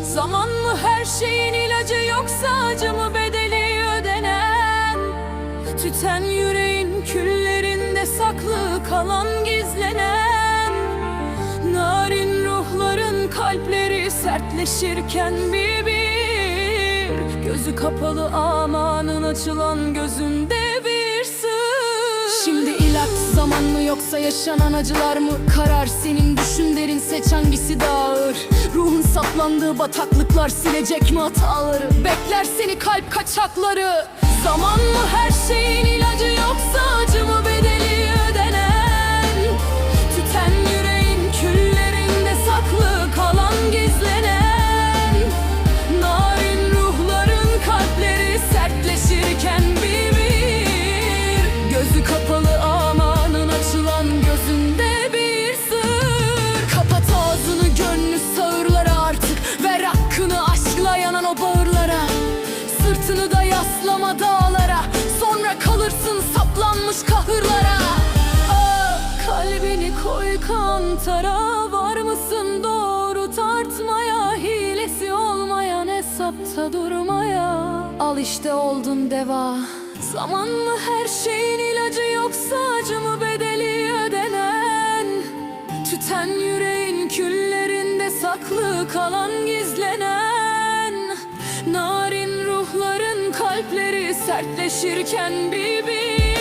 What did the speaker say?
Zaman mı her şeyin ilacı yoksa acı mı bedeli ödenen? Tüten yüreğin küllerinde saklı kalan gizlenen. Narin ruhların kalpleri sertleşirken bir bir. Gözü kapalı amanın açılan gözünde bir sır. Şimdi ilaç zaman mı yoksa yaşanan acılar mı? Karar Ruhun saplandığı bataklıklar silecek mi hataları? Bekler seni kalp kaçakları Zaman mı her şeyin yaslama dağlara Sonra kalırsın saplanmış kahırlara. Ah, Kalbini koy kantara Var mısın doğru tartmaya Hilesi olmayan hesapta durmaya? Al işte oldun deva Zaman mı her şeyin ilacı yoksa acı mı bedeli ödenen. Tüten yüreğin küllerinde saklı kalan gizlenen. Narin ruhların kalpleri sertleşirken bir bir